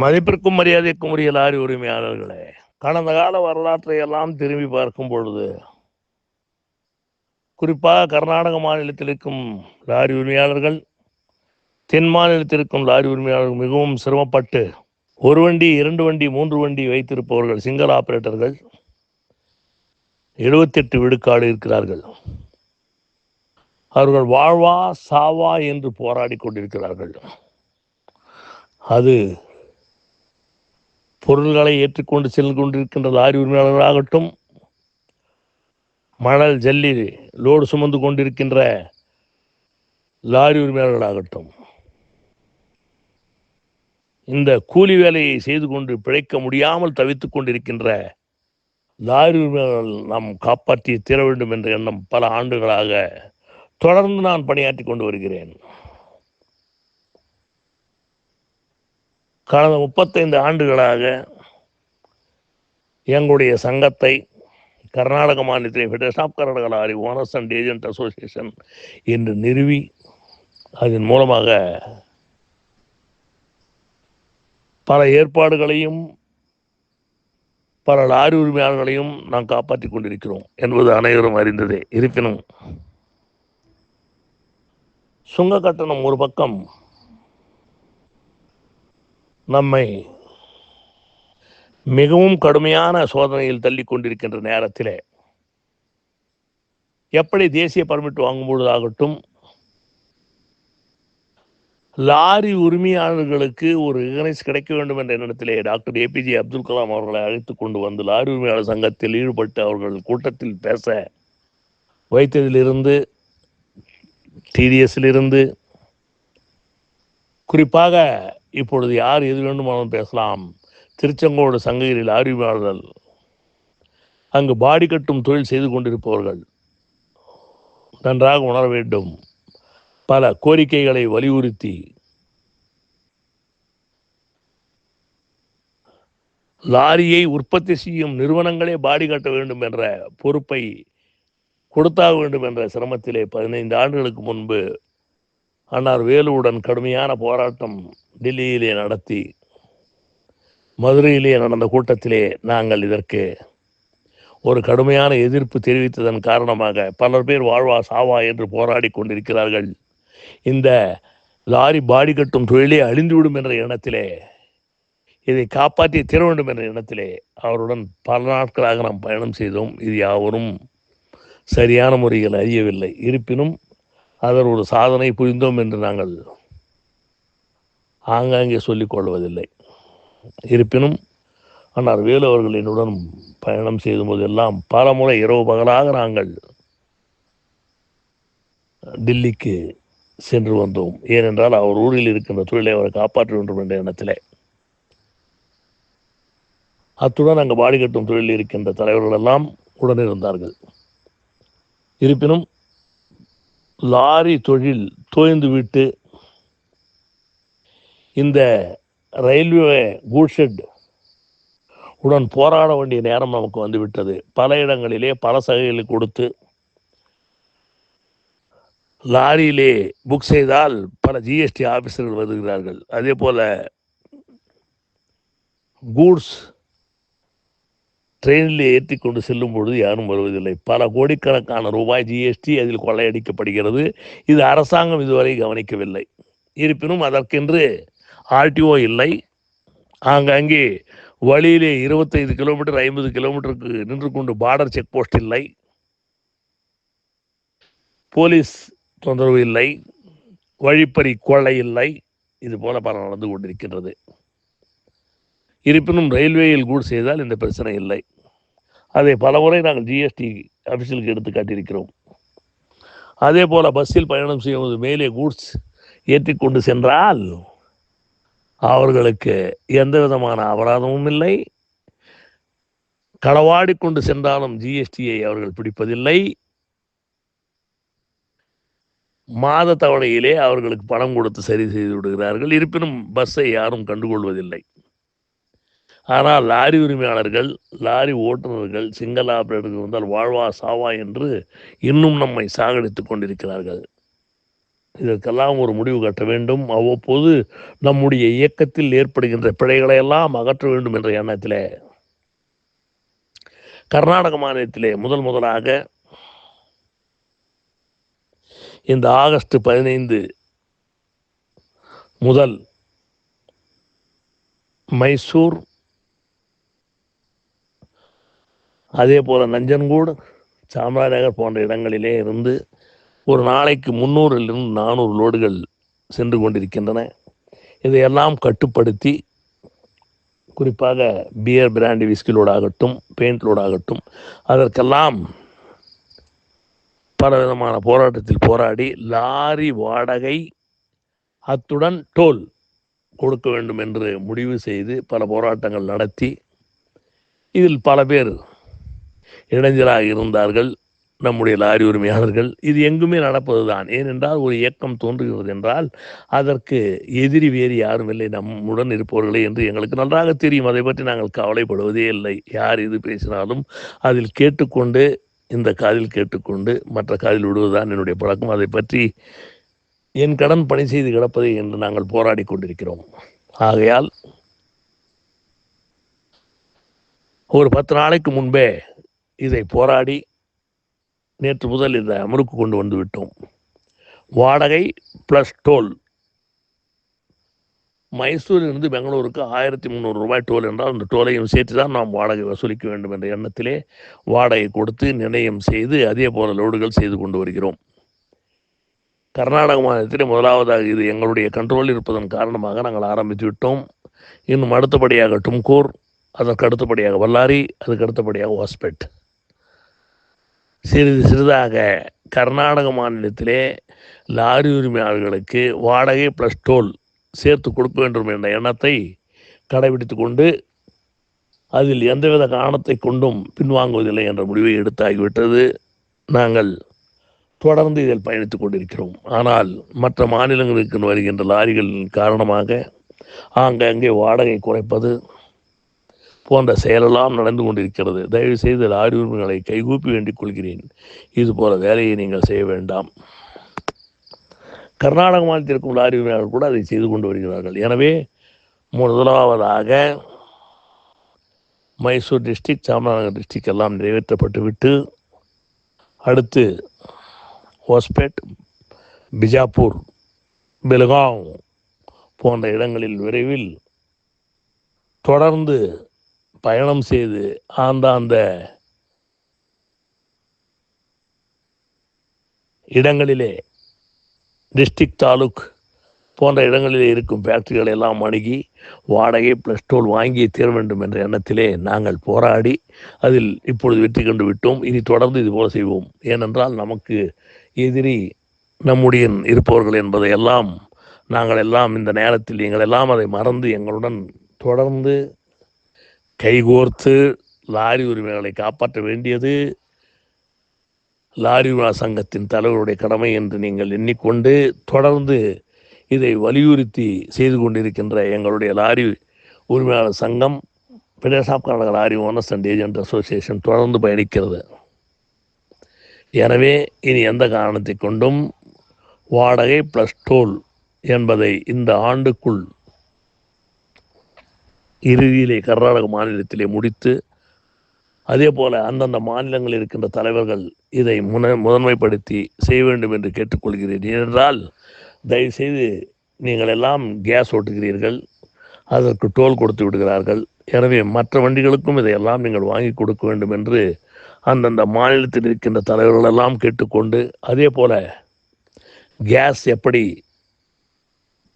மதிப்பிற்கும் மரியாதைக்கும் உரிய லாரி உரிமையாளர்களே கடந்த கால வரலாற்றை எல்லாம் திரும்பி பார்க்கும் பொழுது குறிப்பாக கர்நாடக மாநிலத்தில் இருக்கும் லாரி உரிமையாளர்கள் தென் மாநிலத்தில் இருக்கும் லாரி உரிமையாளர்கள் மிகவும் சிரமப்பட்டு ஒரு வண்டி இரண்டு வண்டி மூன்று வண்டி வைத்திருப்பவர்கள் சிங்கிள் ஆப்ரேட்டர்கள் எழுபத்தெட்டு விடுக்காடு இருக்கிறார்கள். அவர்கள் வாழ்வா சாவா என்று போராடி கொண்டிருக்கிறார்கள். அது பொருள்களை ஏற்றுக்கொண்டு சென்று கொண்டிருக்கின்ற லாரி உரிமையாளர்களாகட்டும் மணல் ஜல்லி லோடு சுமந்து கொண்டிருக்கின்ற லாரி உரிமையாளர்களாகட்டும் இந்த கூலி வேலையை செய்து கொண்டு பிழைக்க முடியாமல் தவித்துக் கொண்டிருக்கின்ற லாரி உரிமையாளர்கள் நாம் காப்பாற்றி தீர வேண்டும் என்ற எண்ணம் பல ஆண்டுகளாக தொடர்ந்து நான் பணியாற்றி கொண்டு வருகிறேன். கடந்த முப்பத்தைந்து ஆண்டுகளாக எங்களுடைய சங்கத்தை கர்நாடக மாநிலத்தில் federation of Karnataka lorry owners and agent association என்று நிறுவி அதன் மூலமாக பல ஏற்பாடுகளையும் பல லாரி உரிமையாளர்களையும் நாம் காப்பாற்றிக் கொண்டிருக்கிறோம் என்பது அனைவரும் அறிந்ததே. இருப்பினும் சுங்க கட்டணம் ஒரு பக்கம் நம்மை மிகவும் கடுமையான சோதனையில் தள்ளி கொண்டிருக்கின்ற நேரத்திலே எப்படி தேசிய பர்மிட் வாங்கும்பொழுது ஆகட்டும் லாரி உரிமையாளர்களுக்கு ஒரு ரிகனைஸ் கிடைக்க வேண்டும் என்ற எண்ணத்திலே டாக்டர் ஏபிஜே அப்துல் கலாம் அவர்களை அழைத்து கொண்டு வந்து லாரி உரிமையாளர் சங்கத்தில் ஈடுபட்டு அவர்கள் கூட்டத்தில் பேச வைத்ததிலிருந்து டிடிஎஸ்லிருந்து குறிப்பாக இப்பொழுது யார் எது வேண்டுமானாலும் பேசலாம். திருச்செங்கோடு சங்ககிரி லாரி அங்கு பாடி கட்டும் தொழில் செய்து கொண்டிருப்பவர்கள். நன்றாக உணர வேண்டும். பல கோரிக்கைகளை வலியுறுத்தி. லாரியை உற்பத்தி செய்யும் நிறுவனங்களே பாடி கட்ட வேண்டும் என்ற பொறுப்பை கொடுத்தாக வேண்டும் என்ற சிரமத்திலே பதினைந்து ஆண்டுகளுக்கு முன்பு அன்னார் வேலுவுடன் கடுமையான போராட்டம் டெல்லியிலே நடத்தி மதுரையிலே நடந்த கூட்டத்திலே நாங்கள் இதற்கு ஒரு கடுமையான எதிர்ப்பு தெரிவித்ததன் காரணமாக பலர் பேர் வாழ்வா சாவா என்று போராடி கொண்டிருக்கிறார்கள். இந்த லாரி பாடி கட்டும் தொழிலே அழிந்துவிடும் என்ற எண்ணத்திலே இதை காப்பாற்றி தீர வேண்டும் என்ற எண்ணத்திலே அவருடன் பல நாட்களாக நாம் பயணம் செய்தோம். இது யாவரும் சரியான முறையில் அறியவில்லை. இருப்பினும் அதன் ஒரு சாதனை புரிந்தோம் என்று நாங்கள் ஆங்காங்கே சொல்லிக்கொள்வதில்லை இருப்பினும் அன்னார் வேலு அவர்கள் என்னுடன் பயணம் செய்யும் போதெல்லாம் பல முறை இரவு பகலாக நாங்கள் டில்லிக்கு சென்று வந்தோம். ஏனென்றால் அவர் ஊரில் இருக்கின்ற தொழிலை அவரை காப்பாற்ற வேண்டும் என்ற எண்ணத்திலே. அத்துடன் அங்கு பாடி கட்டும் தொழிலில் இருக்கின்ற தலைவர்கள் எல்லாம் உடன் இருந்தார்கள் இருப்பினும் லாரி தொழில் தோய்ந்து விட்டு இந்த ரயில்வே கூட்ஷெட் உடன் போராட வேண்டிய நேரம் நமக்கு வந்துவிட்டது. பல இடங்களிலே பல சகைகளை கொடுத்து லாரியிலே புக் செய்தால் பல ஜிஎஸ்டி ஆஃபீஸர்கள் வருகிறார்கள். அதே போல் கூட்ஸ் ட்ரெயினில் ஏற்றி கொண்டு செல்லும் பொழுது யாரும் வருவதில்லை. பல கோடிக்கணக்கான ரூபாய் ஜிஎஸ்டி அதில் கொள்ளையடிக்கப்படுகிறது. இது அரசாங்கம் இதுவரை கவனிக்கவில்லை. இருப்பினும் அதற்கென்று ஆர்டிஓ இல்லை. ஆங்காங்கே வழியிலே இருபத்தைந்து கிலோமீட்டர் ஐம்பது கிலோமீட்டருக்கு நின்று கொண்டு பார்டர் செக் போஸ்ட் இல்லை. போலீஸ் தொந்தரவு இல்லை. வழிப்பறி கொள்ளை இல்லை. இது போல பல நடந்து கொண்டிருக்கின்றது. இருப்பினும் ரயில்வேயில் கூட செய்தால் இந்த பிரச்சனை இல்லை. அதை பலமுறை நாங்கள் ஜிஎஸ்டி ஆஃபீஸிலுக்கு எடுத்து காட்டியிருக்கிறோம். அதே போல் பஸ்ஸில் பயணம் செய்யும்போது மேலே கூட்ஸ் ஏற்றிக்கொண்டு சென்றால் அவர்களுக்கு எந்த விதமான அபராதமும் இல்லை. களவாடி கொண்டு சென்றாலும் ஜிஎஸ்டியை அவர்கள் பிடிப்பதில்லை. மாத தவணையிலே அவர்களுக்கு பணம் கொடுத்து சரி செய்து விடுகிறார்கள். இருப்பினும் பஸ்ஸை யாரும் கண்டுகொள்வதில்லை. ஆனால் லாரி உரிமையாளர்கள் லாரி ஓட்டுநர்கள் சிங்கள ஆபரேட்டர்கள் வந்தால் வாழ்வா சாவா என்று இன்னும் நம்மை சாகடித்துக் கொண்டிருக்கிறார்கள். இதற்கெல்லாம் ஒரு முடிவு கட்ட வேண்டும். அவ்வப்போது நம்முடைய இயக்கத்தில் ஏற்படுகின்ற பிழைகளை எல்லாம் அகற்ற வேண்டும் என்ற எண்ணத்திலே. கர்நாடக மாநிலத்திலே முதல் முதலாக இந்த ஆகஸ்ட் பதினைந்து முதல் மைசூர் அதே போல் நஞ்சன்கூடு சாமராஜநகர் போன்ற இடங்களிலே இருந்து ஒரு நாளைக்கு முந்நூறிலிருந்து நானூறு லோடுகள் சென்று கொண்டிருக்கின்றன. இதையெல்லாம் கட்டுப்படுத்தி குறிப்பாக பியர் பிராண்டி விஸ்கி லோடாகட்டும் பெயிண்ட் லோடாகட்டும் அதற்கெல்லாம் பலவிதமான போராட்டத்தில் போராடி லாரி வாடகை அத்துடன் டோல் கொடுக்க வேண்டும் என்று முடிவு செய்து பல போராட்டங்கள் நடத்தி இதில் பல பேர் இடைஞ்சலாக இருந்தார்கள் நம்முடைய லாரி உரிமையாளர்கள். இது எங்குமே நடப்பதுதான். ஏனென்றால் ஒரு இயக்கம் தோன்றுகிறது என்றால் அதற்கு எதிரி வேறு யாரும் இல்லை. நம்முடன் இருப்பவர்களே என்று எங்களுக்கு நன்றாக தெரியும். அதை பற்றி நாங்கள் கவலைப்படுவதே இல்லை. யார் எது பேசினாலும் அதில் கேட்டுக்கொண்டு இந்த காதில் கேட்டுக்கொண்டு மற்ற காதில் விடுவதுதான் என்னுடைய பழக்கம். அதை பற்றி என் கடன் பணி செய்து கிடப்பதை என்று நாங்கள் போராடி கொண்டிருக்கிறோம். ஆகையால் ஒரு பத்து நாளைக்கு முன்பே இதை போராடி நேற்று முதல் இந்த அமருக்கு கொண்டு வந்து விட்டோம். வாடகை ப்ளஸ் டோல் மைசூரிலிருந்து பெங்களூருக்கு ஆயிரத்தி முந்நூறு ரூபாய் டோல் என்றால் அந்த டோலையும் சேர்த்து தான் நாம் வாடகை வசூலிக்க வேண்டும் என்ற எண்ணத்திலே வாடகை கொடுத்து நிர்ணயம் செய்து அதே போல லோடுகள் செய்து கொண்டு வருகிறோம். கர்நாடக மாநிலத்தில் முதலாவதாக இது எங்களுடைய கண்ட்ரோலில் இருப்பதன் காரணமாக நாங்கள் ஆரம்பித்து விட்டோம். இன்னும் அடுத்தபடியாக டும்கூர் அதற்கு அடுத்தபடியாக வல்லாரி அதுக்கு அடுத்தபடியாக வாஸ்பெட். சிறிது சிறிதாக கர்நாடக மாநிலத்திலே லாரி உரிமையாளர்களுக்கு வாடகை ப்ளஸ் டோல் சேர்த்து கொடுக்க வேண்டும் என்ற எண்ணத்தை கடைபிடித்து கொண்டு அதில் எந்தவித காரணத்தை கொண்டும் பின்வாங்குவதில்லை என்ற முடிவை எடுத்தாகிவிட்டது. நாங்கள் தொடர்ந்து இதில் பயணித்துக் கொண்டிருக்கிறோம். ஆனால் மற்ற மாநிலங்களுக்கு வருகின்ற லாரிகளின் காரணமாக ஆங்கங்கே வாடகை குறைப்பது போன்ற செயலெல்லாம் நடந்து கொண்டிருக்கிறது. தயவு செய்து லாரி உரிமைகளை கைகூப்பி வேண்டிக் கொள்கிறேன். இது போல வேலையை நீங்கள் செய்ய வேண்டாம். கர்நாடக மாநிலத்தில் இருக்கும் லாரி உரிமையாளர்கள் கூட அதை செய்து கொண்டு வருகிறார்கள். எனவே முதலாவதாக மைசூர் டிஸ்ட்ரிக்ட் சாமராஜநகர் டிஸ்ட்ரிக்ட் எல்லாம் நிறைவேற்றப்பட்டு விட்டு அடுத்து ஹோஸ்பேட் பிஜாப்பூர் பெலுகாம் போன்ற இடங்களில் விரைவில் தொடர்ந்து பயணம் செய்து ஆந்தாந்த இடங்களிலே டிஸ்ட்ரிக் தாலுக் போன்ற இடங்களிலே இருக்கும் ஃபேக்ட்ரிகளை எல்லாம் அணுகி வாடகை ப்ளஸ் டோல் வாங்கி தீர வேண்டும் என்ற எண்ணத்திலே நாங்கள் போராடி அதில் இப்பொழுது வெற்றி கண்டு விட்டோம். இனி தொடர்ந்து இது போல செய்வோம். ஏனென்றால் நமக்கு எதிரி நம்முடைய இருப்பவர்கள் என்பதை எல்லாம் நாங்கள் எல்லாம் இந்த நேரத்தில் எங்கள் எல்லாம் அதை மறந்து எங்களுடன் தொடர்ந்து கைகோர்த்து லாரி உரிமைகளை காப்பாற்ற வேண்டியது லாரி உரிமை சங்கத்தின் தலைவருடைய கடமை என்று நீங்கள் எண்ணிக்கொண்டு தொடர்ந்து இதை வலியுறுத்தி செய்து கொண்டிருக்கின்ற எங்களுடைய லாரி உரிமையாளர் சங்கம் federation of lorry owners and agent association தொடர்ந்து பயணிக்கிறது. எனவே இனி எந்த காரணத்தை கொண்டும் வாடகை ப்ளஸ் டோல் என்பதை இந்த ஆண்டுக்குள் இறுதியிலே கர்நாடக மாநிலத்திலே முடித்து அதே போல அந்தந்த மாநிலங்களில் இருக்கின்ற தலைவர்கள் இதை முன முதன்மைப்படுத்தி செய்ய வேண்டும் என்று கேட்டுக்கொள்கிறேன். ஏனென்றால் தயவுசெய்து நீங்கள் எல்லாம் கேஸ் ஓட்டுகிறீர்கள் அதற்கு டோல் கொடுத்து விடுகிறார்கள். எனவே மற்ற வண்டிகளுக்கும் இதையெல்லாம் நீங்கள் வாங்கி கொடுக்க வேண்டும் என்று அந்தந்த மாநிலத்தில் இருக்கின்ற தலைவர்களெல்லாம் கேட்டுக்கொண்டு அதே போல கேஸ் எப்படி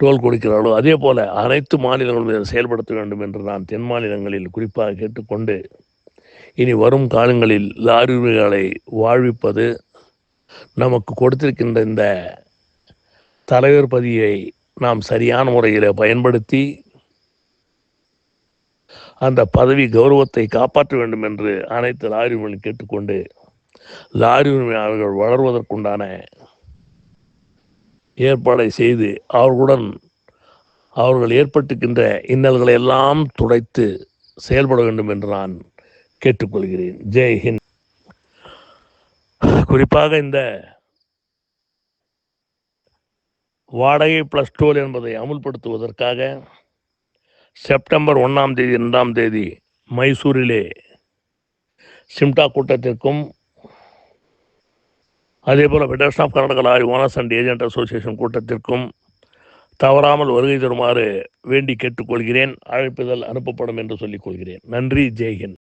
டோல் கொடுக்கிறார்களோ அதே போல அனைத்து மாநிலங்களும் இதை செயல்படுத்த வேண்டும் என்று நான் தென் மாநிலங்களில் குறிப்பாக கேட்டுக்கொண்டு இனி வரும் காலங்களில் லாரி வாழ்விப்பது நமக்கு கொடுத்திருக்கின்ற இந்த தலைவர் பதியை நாம் சரியான முறையில் பயன்படுத்தி அந்த பதவி கௌரவத்தை காப்பாற்ற வேண்டும் என்று அனைத்து லாரி உரிமைகளை கேட்டுக்கொண்டு லாரி உரிமையாளர்கள் வளர்வதற்குண்டான ஏற்பாடை செய்து அவர்களுடன் அவர்கள் ஏற்பட்டுக்கின்ற இன்னல்களை எல்லாம் துடைத்து செயல்பட வேண்டும் என்று நான் கேட்டுக்கொள்கிறேன். ஜெய் ஹிந்த். குறிப்பாக இந்த வாடகை ப்ளஸ் டோல் என்பதை அமுல்படுத்துவதற்காக செப்டம்பர் ஒன்றாம் தேதி இரண்டாம் தேதி மைசூரிலே சிம்டா கூட்டத்திற்கும் அதேபோல் federation of Karnataka lorry owners and agent association கூட்டத்திற்கும் தவறாமல் வருகை தருமாறு வேண்டி கேட்டுக்கொள்கிறேன். அழைப்புதல் அனுப்பப்படும் என்று சொல்லிக் கொள்கிறேன். நன்றி. ஜெய்ஹிந்த்.